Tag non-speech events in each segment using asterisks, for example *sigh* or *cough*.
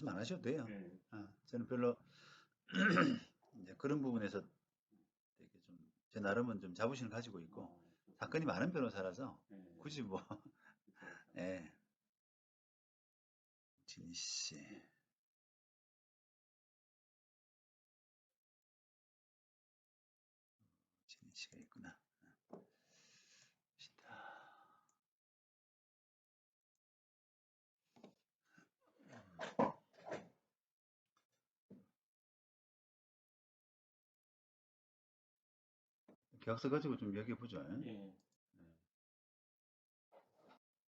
말씀 안 하셔도 돼요. 네. 아, 저는 별로 *clears throat* 이제 그런 부분에서 되게 좀 제 나름은 좀 자부심을 가지고 있고 어, 사건이 많은 변호사라서 네. 굳이 뭐 그쵸. 예. 진희 씨. 진희 씨가 있구나. 시다. 계약서 가지고 좀 얘기해 보죠. 예.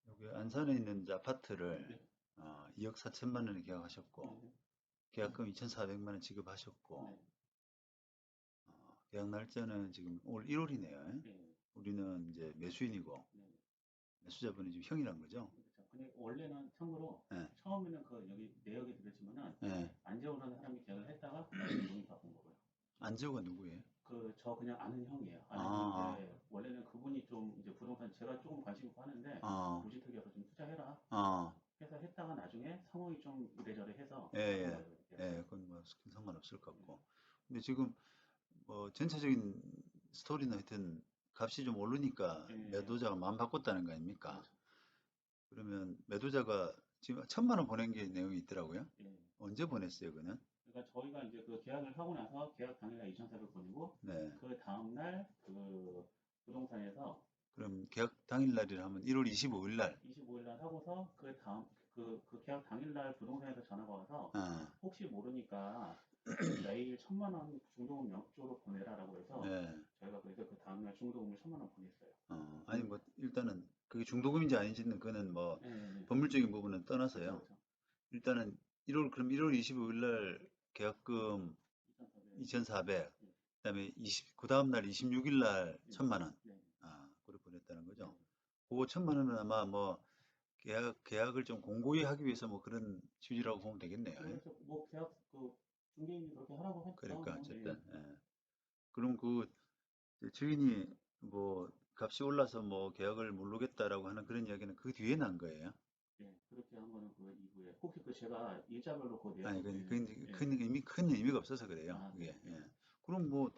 여기 안산에 있는 아파트를 네. 어, 2억 4천만 원에 계약하셨고 네. 계약금 2,400만 원 지급하셨고 네. 어, 계약 날짜는 지금 올 1월이네요. 네. 우리는 이제 매수인이고 네. 매수자분이 지금 형이란 거죠. 그렇죠. 근데 원래는 참고로 네. 처음에는 그 여기 내역에 들었지만은 네. 안재호라는 사람이 계약을 했다가 *clears throat* 돈이 바꾼 거고요. 안재호가 누구예요? 그 저 그냥 아는 형이에요. 아는 아. 형인데 원래는 그분이 좀 이제 부동산 제가 조금 관심 있고 하는데 어, 무주택에서 좀 투자해라 어, 해서 했다가 나중에 상황이 좀 이래저래 해서 예, 예. 거예요, 이렇게. 예, 그건 뭐큰 상관없을 것 같고. 근데 지금 뭐 전체적인 스토리는 하여튼 값이 좀 오르니까 예. 매도자가 마음 바꿨다는 거 아닙니까? 그러면 매도자가 지금 천만 원 보낸 게 내용이 있더라고요. 예. 언제 보냈어요, 그는? 그러니까 저희가 이제 그 계약을 하고 나서 계약 당일날 2,400 보내고 네. 그 다음날 그 부동산에서 그럼 계약 당일날이라 하면 1월 25일 날. 25일 날 하고서 그 다음 그, 그 계약 당일날 부동산에서 전화가 와서 어, 혹시 모르니까 매일 천만 원 중도금 영주로 보내라라고 해서 네. 저희가 그래서 그 다음날 중도금을 천만 원 보냈어요. 어, 아니 뭐 일단은 그게 중도금인지 아닌지는 그는 뭐 네, 네, 네. 법률적인 부분은 떠나서요. 그렇죠. 일단은 1월 그럼 1월 25일 날 계약금 2,400. 2,400. 네. 그다음에 20, 그 다음 날 26일 날 네. 천만 원. 네. 아, 그걸 보냈다는 거죠. 그거 천만 원은 아마 뭐 계약 계약을 좀 공고히 하기 위해서 뭐 그런 취지라고 보면 되겠네요. 그래서 뭐 계약 그 중개인이 그렇게 하라고 했죠. 그러니까 뭐, 어쨌든 예. 예. 그럼 그 주인이 뭐 값이 올라서 뭐 계약을 모르겠다라고 하는 그런 이야기는 그 뒤에 난 거예요. 예, 그렇게 한 거는 그 이후에 혹시 그 제가 일자별로 그 내용 아니 그, 그, 예. 큰 의미 큰 의미가 없어서 그래요. 아, 그게. 네. 예. 그럼 뭐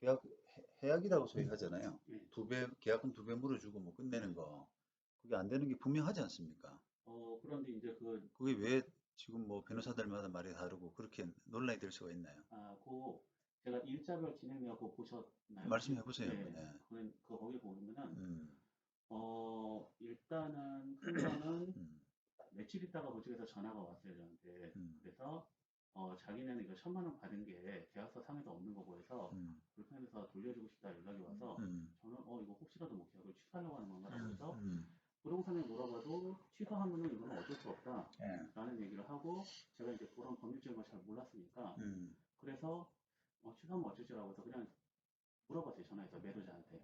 계약 해- 해약이라고 소위 하잖아요. 예. 두배 계약금 두 배 물어주고 뭐 끝내는 거 그게 안 되는 게 분명하지 않습니까? 어 그런데 이제 그 그게 왜 지금 뭐 변호사들마다 말이 다르고 그렇게 논란이 될 수가 있나요? 아, 그 제가 일자별 진행되어 그거 보셨나요? 말씀해 보세요. 네. 네. 그, 그 거기 보면은 음, 어 일단은 큰 거는 음, 며칠 있다가 보직에서 전화가 왔어요 저한테. 음, 그래서 어 자기네는 이거 천만 원 받은 게 계약서 상에도 없는 거고 해서 음, 불편해서 돌려주고 싶다 연락이 와서 음, 저는 어 이거 혹시라도 뭐 계약을 취소하려고 하는 건가라고 해서 음, 부동산에 물어봐도 취소하면은 이거는 어쩔 수 없다. 예, 라는 얘기를 하고 제가 이제 그런 법률적인 걸 잘 몰랐으니까 음, 그래서 어, 취소하면 어쩌지라고 해서 그냥 물어봤어요 전화해서 매도자한테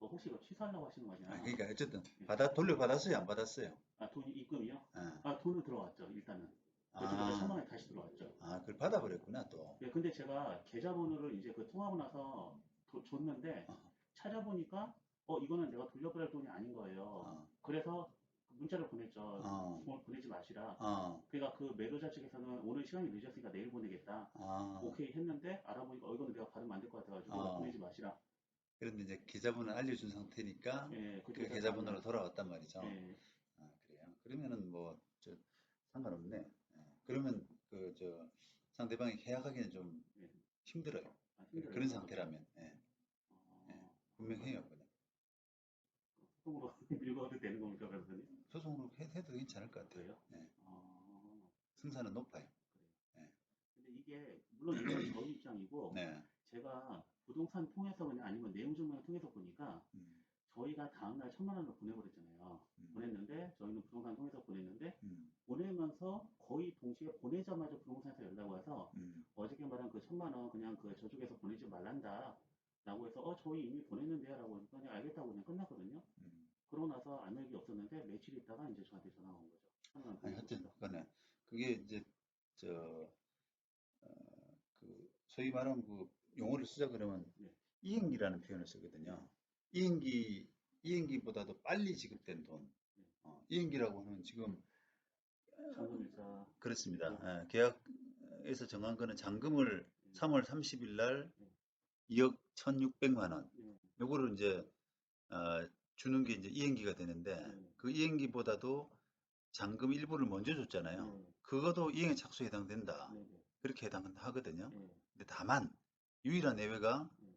뭐 혹시 이거 취소하려고 하시는 거냐 아, 그러니까 어쨌든 받아 돌려 받았어요, 안 받았어요? 아 돈이 입금이요? 아, 아 돈은 들어왔죠 일단은 그쪽에서 천만 아, 원이 다시 들어왔죠 아, 그걸 받아버렸구나 또. 예, 근데 제가 계좌번호를 이제 그 통하고 나서 도- 줬는데 어. 찾아보니까 어 이거는 내가 돌려보낼 돈이 아닌 거예요 어, 그래서 문자를 보냈죠 어, 돈 보내지 마시라 어, 그러니까 그 매도자 측에서는 오늘 시간이 늦었으니까 내일 보내겠다 아. 오케이 했는데 알아보니까 어 이거는 내가 받으면 안 될 것 같아가지고 아. 보내지 마시라. 그런데 이제 계좌번호를 알려준 상태니까 예, 그 계좌번호로 돌아왔단 말이죠. 예, 아, 그래요. 그러면은 뭐, 저, 상관없네. 예. 그러면 그, 저, 상대방이 계약하기는 좀 예. 힘들어요. 아, 힘들어요. 그런 상태라면. 예. 어, 분명해요. 그냥. 소송으로 *laughs* 밀고도 되는 겁니까, 변호사님? 소송으로 해, 해도 괜찮을 것 같아요. 예. 어, 승산은 높아요. 그래요. 근데 이게 물론 이건 저희 입장이고 네. 제가 부동산 통해서 그냥 아니면 내용 증명을 통해서 보니까 음, 저희가 다음날 천만 원을 보내버렸잖아요. 음, 보냈는데 저희는 부동산 통해서 보냈는데 음, 보내면서 거의 동시에 보내자마자 부동산에서 연락 와서 음, 어저께 말한 그 천만 원 그냥 그 저쪽에서 보내지 말란다. 라고 해서 어 저희 이미 보냈는데요 라고 하니까 그냥 알겠다고 그냥 끝났거든요. 음. 그러고 나서 아무 얘기 없었는데 며칠 있다가 이제 저한테 전화가 온 거죠. 아니, 하여튼. 그거는, 그게 이제, 저, 어, 그, 소위 말하면 그 용어를 쓰자 그러면 네. 이행기라는 표현을 쓰거든요. 이행기, 이행기보다도 빨리 지급된 돈. 네. 어, 이행기라고 하면 지금 잔금일자 그렇습니다. 네. 예, 계약에서 정한 거는 잔금을 3월 30일 날 네. 2억 1,600만 원. 네. 요거를 이제 어, 주는 게 이제 이행기가 되는데 네. 그 이행기보다도 잔금 일부를 먼저 줬잖아요. 네. 그것도 이행의 착수에 해당된다. 그렇게 해당하거든요. 네. 근데 다만 유일한 예외가 네.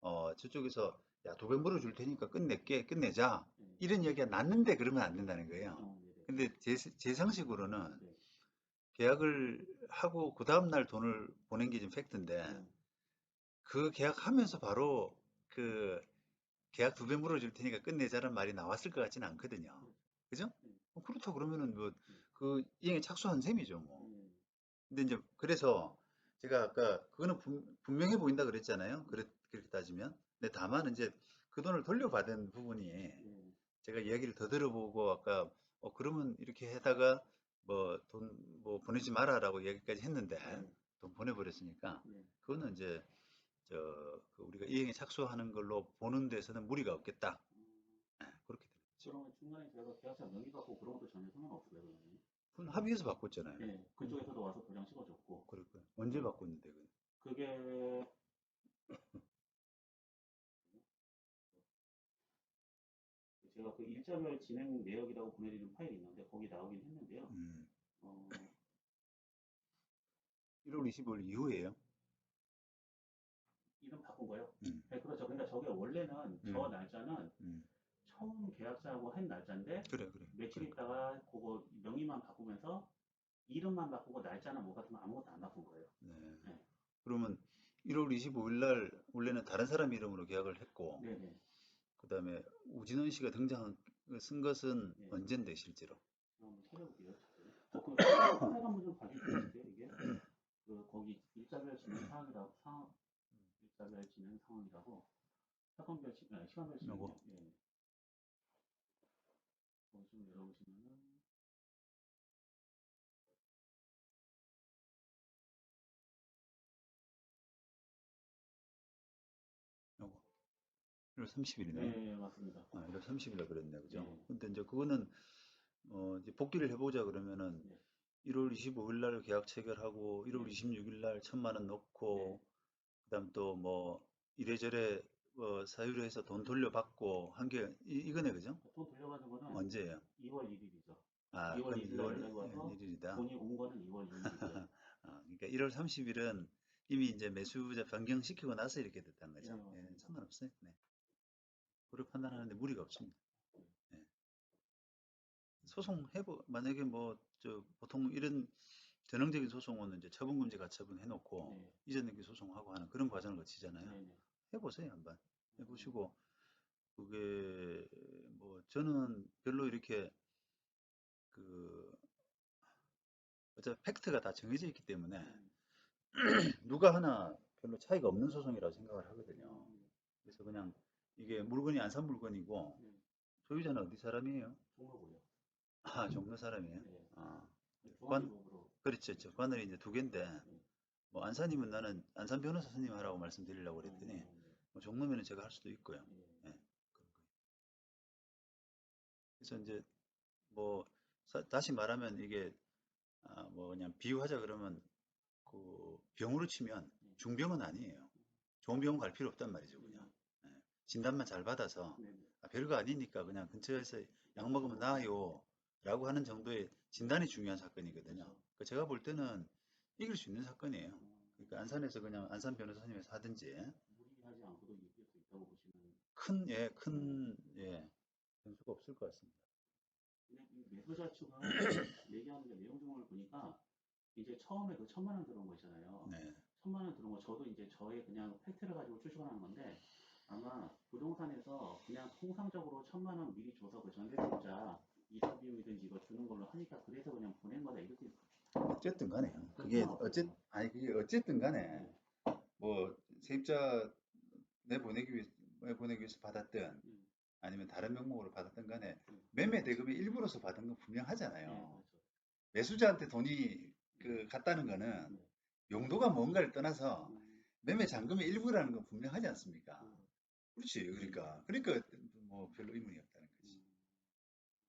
어, 저쪽에서 야, 두배 물어줄 테니까 끝낼게, 끝내자. 네. 이런 얘기가 났는데 그러면 안 된다는 거예요. 어, 네. 네. 근데 제, 제 상식으로는 네. 계약을 하고 그 다음날 돈을 보낸 게 좀 팩트인데 네. 그 계약하면서 바로 그 계약 두 배 물어줄 테니까 끝내자는 말이 나왔을 것 같지는 않거든요. 그죠? 그렇다 그러면은 뭐 그 이행에 착수한 셈이죠, 뭐. 네. 근데 이제 그래서 제가 아까 그거는 분, 분명해 보인다 그랬잖아요. 그렇, 그렇게 따지면. 근데 다만 이제 그 돈을 돌려받은 부분이 네. 제가 이야기를 더 들어보고 아까 어 그러면 이렇게 해다가 뭐 돈뭐 보내지 마라라고 얘기까지 했는데 네. 돈 보내버렸으니까 네. 그거는 이제 저그 우리가 이행에 착수하는 걸로 보는 데서는 무리가 없겠다. 음, 예, 그렇게 되죠. 그러면 중간에 저희가 계약서 명의 받고 그런 것도 전혀 상관없어요, 그러면. 그건 합의해서 바꿨잖아요. 네. 그쪽에서도 와서 도장 찍어줬고. 그러니까 언제 바꿨는데 그 그게 제가 그 일자별 진행 내역이라고 보내드린 파일이 있는데 거기 나오긴 했는데요. 음, 어, 1월 25일 이후에요. 이름 바꾼 거요? 음. 네, 그렇죠. 그러니까 저게 원래는 저 음. 날짜는 음, 처음 계약자하고 한 날짜인데 그래 그래. 며칠 그래. 있다가 그거 명의만 바꾸면서 이름만 바꾸고 날짜나 뭐 같은 거 아무것도 안 바꾼 거예요. 네. 네. 그러면 1월 25일 날 원래는 다른 사람 이름으로 계약을 했고 네네. 그다음에 우진원 씨가 등장 쓴 것은 네. 언젠데 실제로? 한번 찾아볼게요. 어, 그 파일 한번 좀 봐주시겠어요? 이게 그 거기 일자별 진행 상황이라고 상황 일자별 진행 상황이라고 사건별 진- 아, 시간별 진행. 요거? 예. 좀 열어보시면은 요거 1월 30일이네. 네 맞습니다. 아, 1월 30일에 그랬네, 그죠? 네. 근데 이제 그거는 어, 이제 복귀를 해보자 그러면은 네. 1월 25일 날 계약 체결하고 1월 네. 26일 날 천만 원 넣고 네. 그다음 또 뭐 이래저래 어, 사유로 해서 돈 돌려받고 한 게 이거네, 그죠? 돈 돌려가는 거는 언제예요? 2월 1일이죠. 아, 2월 그럼 1일 날 2월 연락이 와서 1일이다. 돈이 온 거는 2월 2일이고요. *laughs* 아, 그러니까 1월 30일은 이미 이제 매수자 변경시키고 나서 이렇게 됐다는 거죠. 네, 예. 상관없어요. 네. 그렇게 판단하는데 무리가 없습니다. 예. 소송 해보 만약에 뭐 저 보통 이런 전형적인 소송은 이제 처분 금지 가처분 해놓고 네. 이전 등기 소송하고 하는 그런 과정을 거치잖아요. 네네. 해보세요 한번 해보시고 그게 뭐 저는 별로 이렇게 그 어차피 팩트가 다 정해져 있기 때문에 음, *clears throat* 누가 하나 별로 차이가 없는 소송이라고 생각을 하거든요. 음, 그래서 그냥 이게 물건이 안산 물건이고 음, 소유자는 어디 사람이에요? 종로고요. 아 종로 사람이에요. 네. 아 관- 중앙지법으로 그렇죠, 그렇죠. 관할이 이제 두 개인데 네. 뭐 안산이면 나는 안산 변호사 선임 하라고 말씀드리려고 그랬더니 음, 뭐 종로면은 제가 할 수도 있고요. 네. 예, 거예요. 그래서 이제 뭐 사- 다시 말하면 이게 아, 뭐 그냥 비유하자 그러면 그 병으로 치면 네. 중병은 아니에요. 좋은 병원 갈 필요 없단 말이죠, 그냥. 예, 진단만 잘 받아서. 아, 별거 아니니까 그냥 근처에서 약 먹으면 나아요. 라고 하는 정도의 진단이 중요한 사건이거든요. 그렇죠. 그 제가 볼 때는 이길 수 있는 사건이에요. 음, 그러니까 안산에서 그냥 안산 변호사님에서 하든지 무리 하지 않고도 이길 수 있다고 보시면 큰, 예, 큰, 예, 변수가 없을 것 같습니다. 근데 이 매수자 측은 *coughs* 얘기하는 게 내용 증명을 보니까 이제 처음에 그 천만 원 들어온 거 있잖아요. 네. 천만 원 들어온 거 저도 이제 저의 그냥 팩트를 가지고 추측하는 건데 아마 부동산에서 그냥 통상적으로 천만 원 미리 줘서 그 전세자 이사 비용이든지 이거 주는 걸로 하니까 그래서 그냥 보낸 거다 이렇게 어쨌든 간에, 그게, 어쨌, 아니, 그게 어쨌든 간에, 뭐, 세입자 내보내기 위해서, 내보내기 위해서 받았든, 음, 아니면 다른 명목으로 받았든 간에, 음. 매매 대금의 일부로서 받은 건 네, 분명하잖아요. 그렇죠. 매수자한테 돈이 그 갔다는 거는 네. 용도가 뭔가를 떠나서 음, 매매 잔금의 일부라는 건 분명하지 않습니까? 음, 그렇지. 그러니까. 그러니까 뭐 별로 의문이 없다는 거지.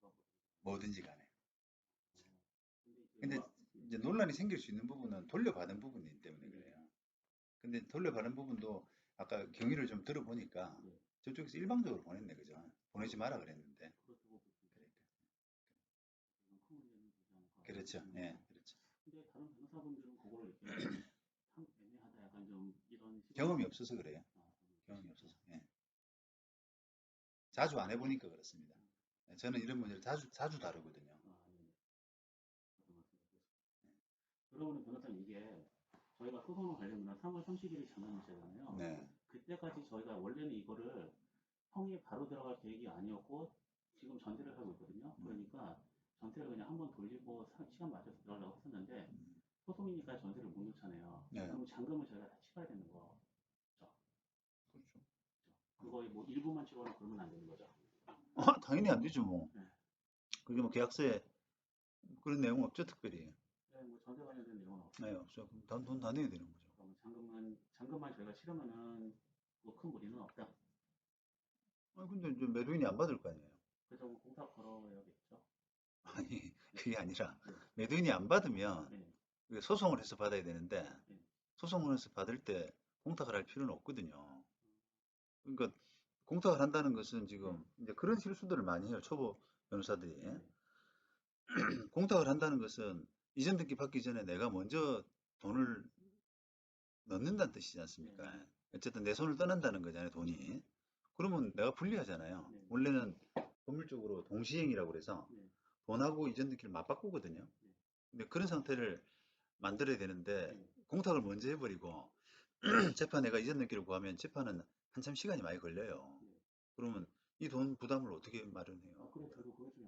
음. 뭐든지 간에. 근데 이제 논란이 생길 수 있는 부분은 돌려받은 부분이기 때문에 그래요. 근데 돌려받은 부분도 아까 경위를 좀 들어보니까 네. 저쪽에서 일방적으로 보냈네, 그죠? 보내지 마라 그랬는데. 그러니까. 그렇죠. 예, 그렇죠. 근데 다른 변호사분들은 그거를 이렇게 *clears throat* 참 애매하다 약간 좀 이런 경험이 없어서 그래요. 아, 경험이 없어서. 예. 자주 안 해보니까 그렇습니다. 예, 저는 이런 문제를 자주, 자주 다루거든요. 아, 네. 저도 말씀드렸습니다. 그러면 변호사님 이게 저희가 소송을 관련면 3월 30일이 전환이잖아요. 네. 그때까지 저희가 원래는 이거를 형이 바로 들어갈 계획이 아니었고 지금 전세를 하고 있거든요. 음. 그러니까 전세를 그냥 한번 돌리고 사- 시간 맞춰서 들어가려고 했었는데 음. 소송이니까 전세를 못 놓잖아요. 네. 그럼 잔금을 저희가 다 치러야 되는 거. 그렇죠. 그거 뭐 일부만 치거나 그러면 안 되는 거죠. 아, 당연히 안 되죠, 뭐. 네. 그게 뭐 계약서에 그런 내용 없죠, 특별히. 네, 뭐 전세 관련된 내용 은 없어요. 네, 없죠. 그럼 돈, 돈다 내야 되는 거죠. 그러면 잔금은 잔금만 저희가 치르면은 뭐 큰 무리는 없다. 아, 근데 이제 매도인이 안 받을 거 아니에요. 그래서 뭐 공사 걸어야겠죠. 아니, 그게 아니라 매도인이 안 받으면 네. 소송을 해서 받아야 되는데 네. 소송을 해서 받을 때 공탁을 할 필요는 없거든요. 그러니까 공탁을 한다는 것은 지금 이제 그런 실수들을 많이 해요. 초보 변호사들이. 네. *clears throat* 공탁을 한다는 것은 이전 등기 받기 전에 내가 먼저 돈을 넣는다는 뜻이지 않습니까? 네. 어쨌든 내 손을 떠난다는 거잖아요, 돈이. 그러면 내가 불리하잖아요. 네. 원래는 법률적으로 동시행이라고 그래서 네. 돈하고 이전 등기를 맞바꾸거든요. 네. 근데 그런 상태를 만들어야 되는데 네. 공탁을 먼저 해버리고 *clears throat* 재판 내가 이전 등기를 구하면 재판은 한참 시간이 많이 걸려요. 네. 그러면 이 돈 부담을 어떻게 마련해요? 아, 그래,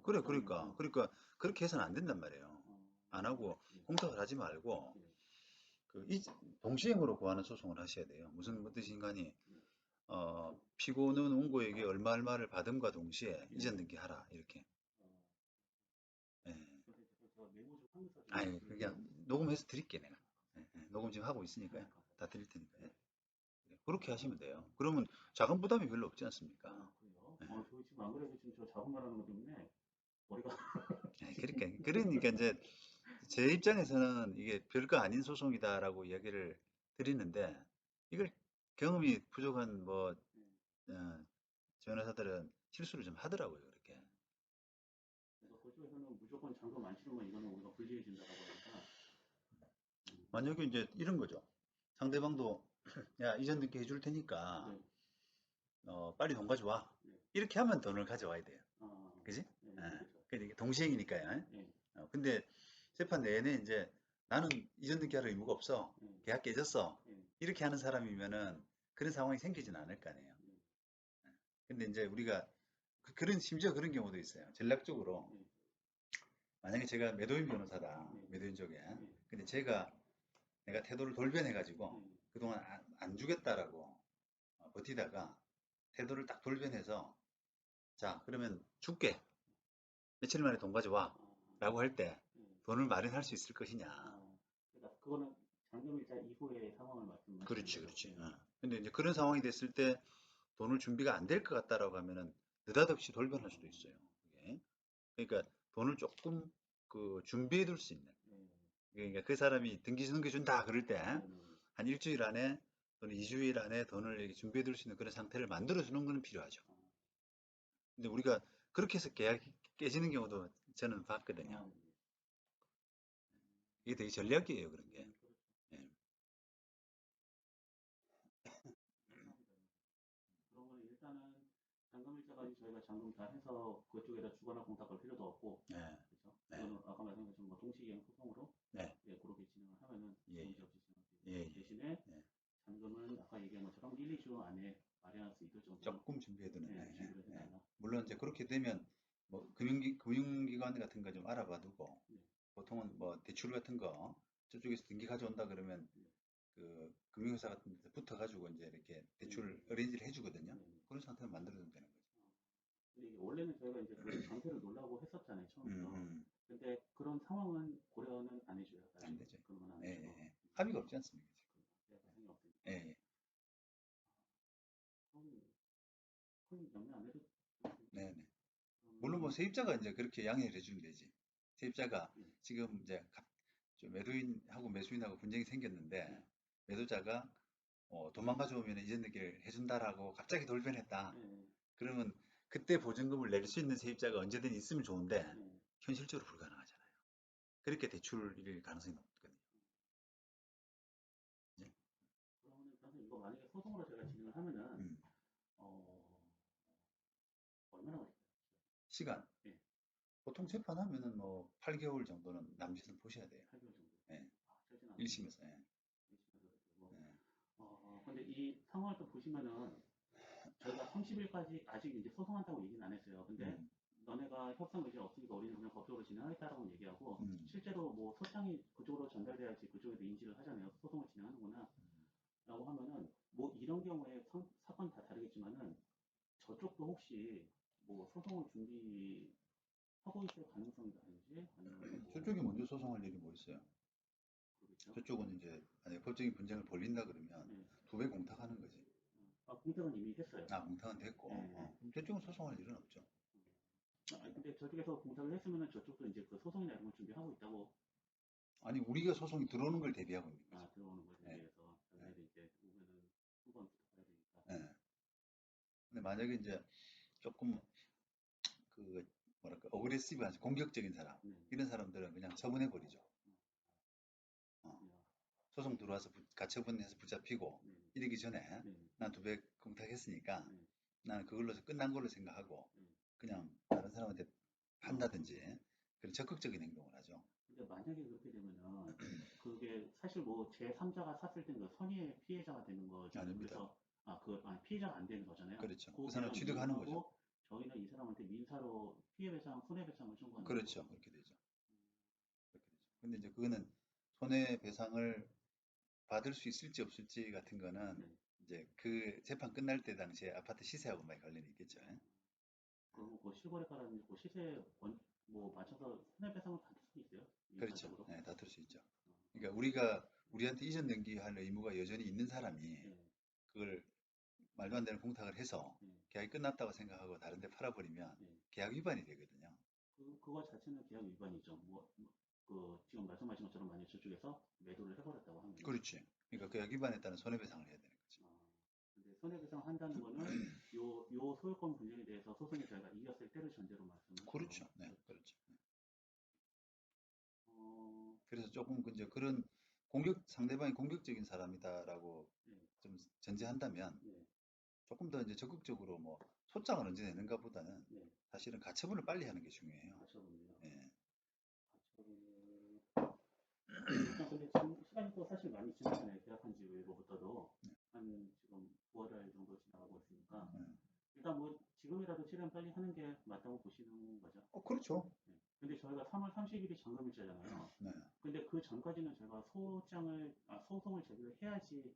그래, 그러니까, 좀- 그러니까 그렇게 해서는 안 된단 말이에요. 어, 안 하고 네. 공탁을 하지 말고 네. 그 이, 동시행으로 구하는 소송을 하셔야 돼요. 무슨 뜻인가니 어, 피고는 원고에게 얼마 얼마를 받음과 동시에 이전 등기하라 이렇게. 어, 예. 아니 그냥 녹음해서 드릴게 내가. 예, 예. 녹음 지금 하고 있으니까요. 다 드릴 테니까. 요 그렇게 하시면 돼요. 그러면 자금 부담이 별로 없지 않습니까? 아, 그래요? 네. 어, 저 지금 안 그래도 지금 저 자금 말하는 것 때문에 머리가 예, 그러니까 그러니까 이제 제 입장에서는 이게 별거 아닌 소송이다라고 이야기를 드리는데 이걸 경험이 부족한 뭐 어, 변호사들은 실수를 좀 하더라고요 그렇게. 그래서 그쪽에서는 무조건 잔금 안 치르면 이거는 우리가 불리해진다고 하니까 만약에 이제 이런 거죠. 상대방도 *clears throat* 야 이전 등기 해줄 테니까 네. 어, 빨리 돈 가져와. 네. 이렇게 하면 돈을 가져와야 돼요. 아, 그지? 네, 아, 그렇죠. 근데 이게 동시행이니까요. 네. 어, 근데 재판 내내 이제 나는 이전 등기 할 의무가 없어. 네. 계약 깨졌어. 네. 이렇게 하는 사람이면은 그런 상황이 생기진 않을 거 아니에요. 네. 근데 이제 우리가 그, 런 심지어 그런 경우도 있어요. 전략적으로 네. 만약에 제가 매도인 변호사다. 네. 매도인 쪽에. 네. 근데 제가 내가 태도를 돌변해 가지고 네. 그동안 안, 안 주겠다라고 어, 버티다가 태도를 딱 돌변해서 자 그러면 줄게 며칠 만에 돈 가져와 아, 라고 할때 네. 돈을 마련할 수 있을 것이냐 아, 그러니까 그거는 잔금일자 이후의 상황을 말씀하시는 그렇지? 그렇지 네. 어. 근데 이제 그런 상황이 됐을 때 돈을 준비가 안 될 것 같다라고 하면은 느닷없이 돌변할 수도 있어요 그게. 그러니까 돈을 조금 그 준비해 둘 수 있는 네. 그러니까 그 사람이 등기 넘겨준다 그럴 때한 네. 네. 일주일 안에 또는 2주일 안에 돈을 준비해 둘 수 있는 그런 상태를 만들어 주는 것은 필요하죠. 근데 우리가 그렇게 해서 계약이 깨지는 경우도 저는 봤거든요. 아, 네. 이게 되게 전략이에요, 그런 게. 네. 예. 그러면 일단은 잔금일자까지 저희가 잔금 다 해서 그쪽에다 주거나 공탁 걸 필요도 없고 예. 그렇죠? 네. 이거는 아까 말씀하신 뭐 동시기행 소송으로 네. 예, 그렇게 진행을 하면은 예, 문제 없이 진행할 수 있고 예, 예. 대신에 네. 잔금은 아까 얘기한 것처럼 1, 2주 안에 마련할 수 정도로 조금 준비해 두는. 네, 예, 준비를 예. 해달라. 물론 이제 그렇게 되면 뭐 금융기, 금융기관 같은 거 좀 알아봐 두고 네. 보통은 뭐 대출 같은 거 저쪽에서 등기 가져온다 그러면 네. 그 금융회사 같은 데서 붙어가지고 이제 이렇게 대출을 네. 어레인지를 해주거든요. 네, 네. 그런 상태를 만들어두면 되는 거죠. 근데 이게 원래는 저희가 이제 그 전세를 놓으려고 했었잖아요 처음부터. 음, 음. 근데 그런 상황은 고려는 안 해줘요. 안 되죠. 그러면 안 예. 예, 예. 합의가 없지 않습니까? 없으니까. 예, 예. 그럼 큰 영향 안 해도 네, 네. 물론 뭐 세입자가 이제 그렇게 양해를 해주면 되지. 세입자가 음. 지금 이제 매도인하고 매수인하고 분쟁이 생겼는데 매도자가 어, 도망가 져오면 이전 얘기를 해준다라고 갑자기 돌변했다. 네. 그러면 그때 보증금을 낼 수 있는 세입자가 언제든 있으면 좋은데 네. 현실적으로 불가능하잖아요. 그렇게 대출일 가능성이 높거든요. 그러면 이거 만약에 소송으로 저희가 진행을 하면은 음, 어 얼마나 걸릴까요? 시간. 예. 보통 재판하면은 뭐 8개월 정도는 남짓은 보셔야 돼요. 8개월 정도. 네. 아, 짧진 않네요. 1심에서. 예. 일심에서 그리고 예. 어 근데 이 상황을 또 보시면은 저희가 30일까지 아직 이제 소송한다고 얘기는 안 했어요. 근데 음, 너네가 협상 의지 없으니까 우리는 그냥 법적으로 진행하겠다라고 얘기하고 음. 실제로 뭐 소장이 그쪽으로 전달돼야지 그쪽에도 인지를 하잖아요. 소송을 진행하는구나. 음. 라고 하면은 뭐 이런 경우에 상- 사건 다 다르겠지만은 저쪽도 혹시 뭐 소송을 준비 하고 있을 가능성이 다른지 아니면 뭐 저쪽이 먼저 소송할 일이 뭐 있어요? 모르겠죠. 저쪽은 이제 만약에 법적인 분쟁을 벌린다 그러면 네. 두 배 공탁하는 거지. 아 공탁은 이미 했어요. 아, 공탁은 됐고. 네. 어, 그럼 저쪽은 소송할 일은 없죠. 아, 근데 저쪽에서 공탁을 했으면은 저쪽도 이제 그 소송이나 이런 걸 준비하고 있다고 아니, 우리가 소송이 들어오는 걸 대비하고 있는 거죠. 아 들어오는 거에 네. 대해서 저희들이 이제 오면은 한번 부탁해야 되니까. 예. 근데 만약에 이제 조금 그 뭐랄까 어그레시브한 공격적인 사람 네. 이런 사람들은 그냥 처분해 버리죠. 어. 네. 소송 들어와서 부- 가처분해서 붙잡히고 네. 이러기 전에 네. 난두배 공탁했으니까 네. 나는 그걸로 끝난 걸로 생각하고 네. 그냥 다른 사람한테 판다든지 그런 적극적인 행동을 하죠. 근데 만약에 그렇게 되면은 *clears throat* 그게 사실 뭐 제3자가 샀을 때는 그 선의의 피해자가 되는 거죠. 아닙니다. 그래서 아 그 아니, 피해자가 안 되는 거잖아요. 그렇죠. 그 그거는 사람 취득하는 거죠. 저희는 이 사람한테 민사로 피해배상, 손해배상을 청구하는 그렇죠. 거고. 그렇게 되죠. 그렇게 되죠. 근데 이제 그거는 손해배상을 받을 수 있을지 없을지 같은 거는 네. 이제 그 재판 끝날 때 당시에 아파트 시세하고 많이 관련이 있겠죠. 그러면 그 실거래가라는 그 시세 원, 뭐 맞춰서 손해배상을 받을 수 있어요? 그렇죠. 네, 다툴 수 있죠. 어. 그러니까 우리가 우리한테 이전 등기할 의무가 여전히 있는 사람이 네. 그걸 말도 안 되는 공탁을 해서 네. 계약이 끝났다고 생각하고 다른 데 팔아버리면 네. 계약 위반이 되거든요. 그, 그거 자체는 계약 위반이죠. 뭐, 뭐, 그, 지금 말씀하신 것처럼 만약 저쪽에서 매도를 해버렸다고 하면. 그렇지. 그러니까 계약 위반에 따른 손해배상을 해야 되는 거죠. 아, 근데 손해배상 한다는 거는 *clears throat* 요, 요 소유권 분쟁에 대해서 소송에 저희가 이겼을 때를 전제로 말씀을 그렇죠. 네, 그렇죠. 네. 어, 그래서 조금 그 이제 그런 공격 상대방이 공격적인 사람이다라고 네. 좀 전제한다면 네, 조금 더 이제 적극적으로 뭐 소장을 언제 내는가 보다는 네, 사실은 가처분을 빨리 하는 게 중요해요. 가처분이요. 예. 가처분. 일단 *clears throat* 근데 지금 시간이 또 사실 많이 지났잖아요. 계약한 지 외로부터도. 네. 한 지금 9월달 정도 지나가고 있으니까. 예. 일단 뭐 지금이라도 최대한 빨리 하는 게 맞다고 보시는 거죠. 어, 그렇죠. 네. 근데 저희가 3월 30일이 잔금일자잖아요. 네. 근데 그 전까지는 저희가 소장을, 아, 소송을 제기를 해야지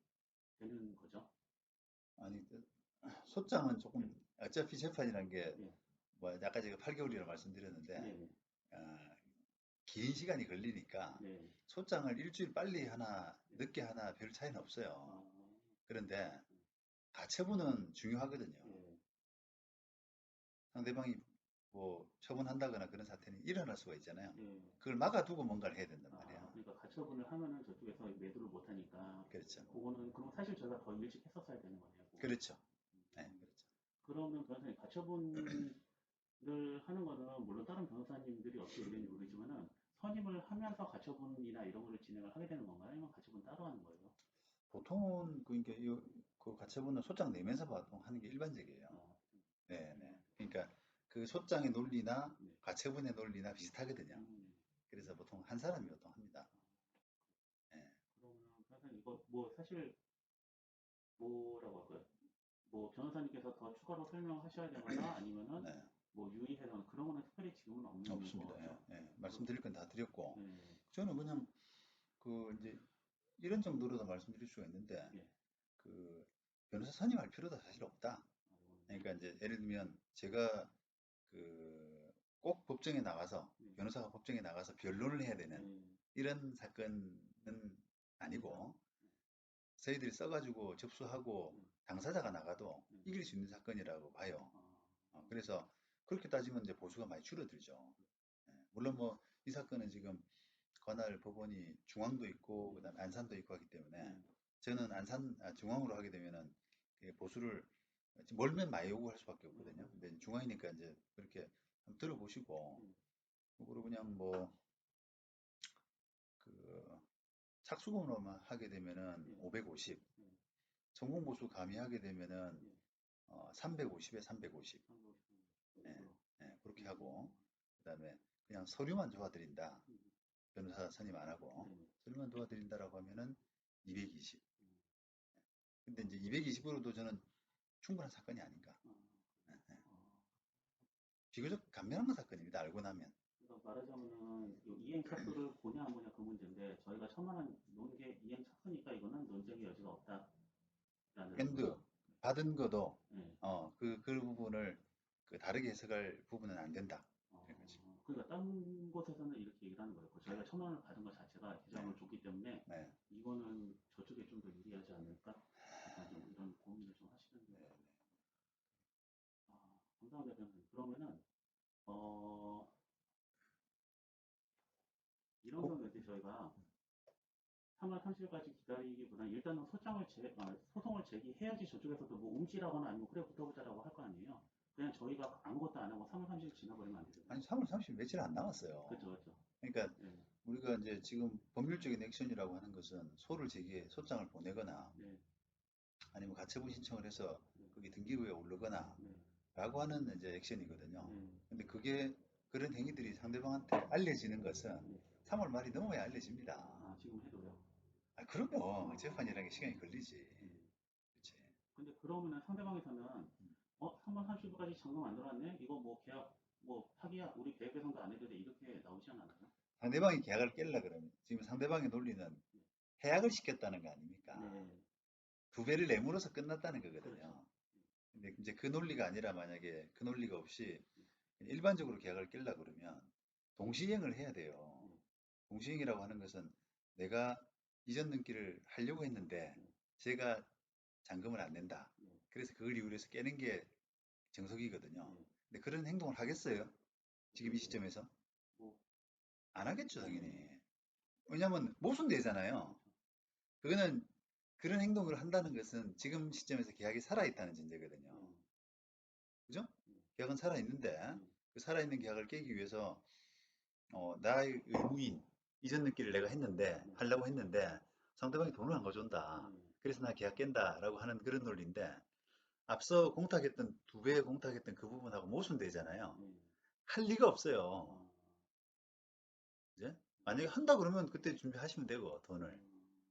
되는 거죠. 아니, 그 소장은 조금 어차피 재판이란 게 네. 뭐 아까 제가 8개월이라고 말씀드렸는데 네, 아, 긴 시간이 걸리니까 네. 소장을 일주일 빨리 하나 늦게 하나 별 차이는 없어요. 아, 그런데 가처분은 중요하거든요. 네. 상대방이 뭐 처분한다거나 그런 사태는 일어날 수가 있잖아요. 네. 그걸 막아두고 뭔가를 해야 된단 아, 말이에요. 그러니까 가처분을 하면은 저쪽에서 매도를 못 하니까 그렇죠. 그거는 그럼 사실 저희가 더 일찍 했었어야 되는 거네요. 그거. 그렇죠. 음. 네, 그렇죠. 그러면 변호사님 가처분을 하는 거는 물론 다른 변호사님들이 어떻게 의견이 모르겠지만은 선임을 하면서 가처분이나 이런 거를 진행을 하게 되는 건가요? 아니면 가처분 따로 하는 거예요? 보통은 그러니까 이, 그 가처분은 소장 내면서 보통 하는 게 일반적이에요. 아, 네, 네. 그러니까 그 소장의 논리나 네. 가처분의 논리나 비슷하거든요. 음, 그래서 보통 한 사람이 보통 합니다. 네. 그러면 변호사님 이거 뭐 사실 뭐라고 할까요? 뭐 변호사님께서 더 추가로 설명하셔야 되거나 *clears throat* 아니면은 네, 뭐 유의해서 그런 거는 특별히 지금은 없는 없습니다. 거죠. 예, 예. 말씀드릴 건 다 드렸고 네. 저는 그냥 그 이제 이런 정도로도 말씀드릴 수가 있는데 예. 그 변호사 선임할 필요도 사실 없다. 아, 이거는 그러니까 이제 예를 들면 제가 그 꼭 법정에 나가서 네. 변호사가 법정에 나가서 변론을 해야 되는 네. 이런 사건은 아니고 저희들이 써가지고 접수하고 음. 당사자가 나가도 음. 이길 수 있는 사건이라고 봐요. 아, 어, 그래서 그렇게 따지면 이제 보수가 많이 줄어들죠. 예, 물론 뭐 이 사건은 지금 관할 법원이 중앙도 있고 그다음에 안산도 있고 하기 때문에 음. 저는 안산 아, 중앙으로 하게 되면은 그 보수를 멀면 많이 요구할 수밖에 없거든요. 근데 중앙이니까 이제 그렇게 한번 들어보시고 음. 그리고 그냥 뭐 그 착수금으로만 하게 되면은 음. 550, 음. 성공 보수 가미하게 되면은 음. 어, 350에 350 한국 네. 예, 그렇게 하고 그다음에 그냥 서류만 도와드린다. 음. 변호사 선임 안 하고 네. 서류만 도와드린다라고 하면은 220. 음. 근데 이제 220으로도 저는 충분한 사건이 아닌가. 어, 예, 예. 어. 비교적 간편한 사건입니다. 알고 나면. 그러니까 말하자면은 요 이행 착수를 보냐 안 보냐 그 문제인데 저희가 천만 원 놓은 게 이행 착수니까 이거는 논쟁의 여지가 없다라는 밴드. 받은 것도 네. 어, 그, 그 부분을 그 다르게 해석할 부분은 안 된다. 어. 그러니까 다른 곳에서는 이렇게 얘기를 하는 거예요. 저희가 천만 원을 받은 것 자체가 계좌금을 줬기 때문에 네. 이거는 저쪽에 좀 더 유리하지 않을까? 약간 좀 이런 고민을 좀 하시는 네. 거예요. 아, 감사합니다, 변호사님. 그러면은 어 이런 고- 경우에 저희가 3월 30일까지 기다리기보다는 일단은 소장을 제, 아, 소송을 제기해야지 저쪽에서도 뭐 움찔하거나 아니면 그래 붙어보자라고 할 거 아니에요. 그냥 저희가 아무것도 안 하고 3월 30일 지나버리면 안 되거든요. 아니 3월 30일 며칠 안 남았어요. 그렇죠, 그렇죠. 그러니까 네, 우리가 이제 지금 법률적인 액션이라고 하는 것은 소를 제기해 소장을 보내거나 네, 아니면 가처분 신청을 해서 네. 거기 등기부에 오르거나 네, 라고 하는 이제 액션이거든요. 네, 근데 그게 그런 행위들이 상대방한테 알려지는 것은 네. 3월 말이 넘어야 알려집니다. 아, 지금 해도요. 아, 그럼요. 재판이라는 게 시간이 걸리지. 네. 그렇지. 근데 그러면은 상대방에서는 음. 어 3월 30일까지 잔금 안 들어왔네? 이거 뭐 계약 뭐 파기야 우리 계획 배상도 안 해도 돼 이렇게 나오지 않았나요? 상대방이 계약을 깰라 그러면 지금 상대방의 논리는 해약을 시켰다는 거 아닙니까? 네. 두 배를 내물어서 끝났다는 거거든요. 그렇죠. 근데 이제 그 논리가 아니라 만약에 그 논리가 없이 일반적으로 계약을 깰라 그러면 동시행을 해야 돼요. 음. 동시행이라고 하는 것은 내가 이전 등기를 하려고 했는데 음. 제가 잔금을 안 낸다. 음. 그래서 그걸 이유로 해서 깨는 게 정석이거든요. 음. 근데 그런 행동을 하겠어요? 지금 이 시점에서? 뭐. 안 하겠죠, 당연히. 왜냐면 모순되잖아요. 그거는 그런 행동을 한다는 것은 지금 시점에서 계약이 살아있다는 전제거든요. 음. 계약은 살아있는데 음. 그 살아있는 계약을 깨기 위해서 어, 나의 의무인 이전 등기를 내가 했는데 음. 하려고 했는데 상대방이 돈을 안 가져온다. 음. 그래서 나 계약 깬다라고 하는 그런 논리인데 앞서 공탁했던 두 배 공탁했던 그 부분하고 모순되잖아요. 음. 할 리가 없어요. 어. 만약에 한다 그러면 그때 준비하시면 되고 돈을. 음.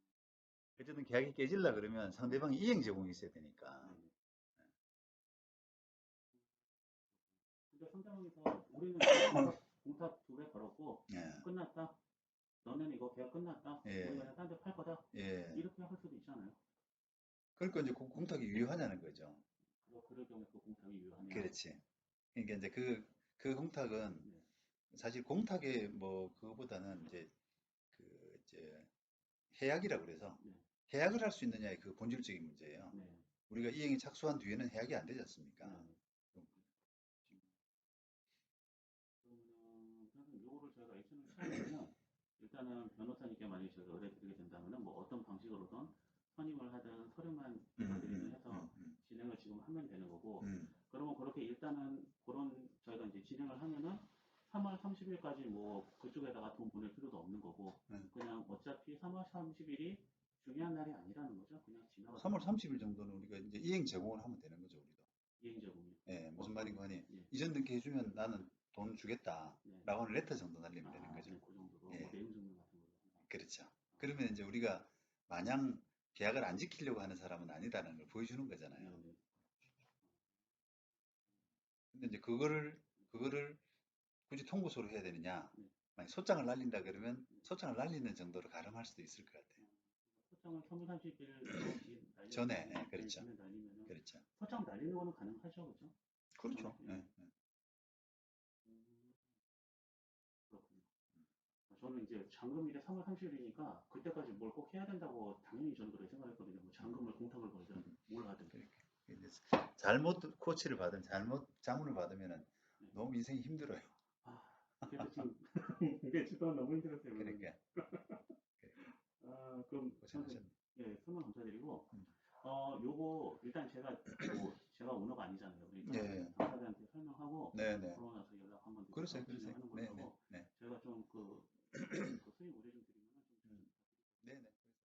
어쨌든 계약이 깨질라 그러면 상대방이 이행 제공이 있어야 되니까. 네. 근데 상대방에서 우리는 공탁- 두 배 걸었고 예, 끝났다. 너는 이거 계약 끝났다. 예. 우리가 그냥 딴데 팔 거다. 예. 이렇게 할 수도 있잖아요. 그러니까 이제 공- 공탁이 유효하냐는 거죠. 그러 그럴 경우에 그 공탁이 유효하냐. 그렇지. 그러니까 이제 그, 그 공탁은 네. 사실 공탁의 뭐 그거보다는 이제 그 이제 해약이라고 그래서 네. 해약을 할 수 있느냐의 그 본질적인 문제예요. 네. 우리가 이행에 착수한 뒤에는 해약이 안 되지 않습니까? 네. 선생님 요거를 저희가 액션을 취하려면 일단은 변호사님께 만약에 저희가 의뢰드리게 된다면은 뭐 어떤 방식으로든 선임을 하든 서류만 음, 받아드리든 음, 해서 음, 진행을 지금 하면 되는 거고 음. 그러면 그렇게 일단은 그런 저희가 이제 진행을 하면은 3월 30일까지 뭐 그쪽에다가 돈 보낼 필요도 없는 거고 음. 그냥 어차피 3월 30일이 중요한 날이 아니라는 거죠. 그냥 지나가 3월 30일 정도는 우리가 이제 이행 제공을 하면 되는 거죠, 우리도. 이행 제공이. 예, 무슨 말인가 하니 예. 이전 등기 해주면 나는 돈 주겠다. 네. 라고 하는 레터 정도 날리면 되는 아, 거죠. 네, 그 정도로 예. 뭐 내용 증명 같은 걸로. 그렇죠. 그러면 이제 우리가 마냥 계약을 안 지키려고 하는 사람은 아니다라는 걸 보여주는 거잖아요. 네, 네. 근데 이제 그거를 그거를 굳이 통보소로 해야 되느냐? 네. 만약 소장을 날린다 그러면 소장을 날리는 정도로 가름할 수도 있을 것 같아요. 소장을 3월 30일 *clears throat* 전에, 예, 그렇죠. 그렇죠. 소장 날리는 거는 가능하죠, 그렇죠? 그렇죠. 네. 예, 저는 이제 잔금일이 3월 30일이니까 그때까지 뭘 꼭 해야 된다고 당연히 저는 그렇게 생각했거든요. 뭐 잔금을 공탁을 걸든 뭘 하든. 이제 잘못 코치를 받으면 잘못 자문을 받으면은 네. 너무 인생이 힘들어요. 아, 그래서 지금 *laughs* 이게 너무 힘들었어요. 그러니까 *laughs* 아, 그럼 고생하셨네. 예, 설명 감사드리고, 음. 어, 요거, 일단 제가, 뭐, 제가 오너가 아니잖아요. 그러니까 네. 당사자한테 설명하고, 네 네. 그러고 나서 연락 한번 드리고 그러세요, 그러세요. 진행하는 네, 걸로 네. 하고, 선생님, 오래 좀 드리면 좀 음. 네네.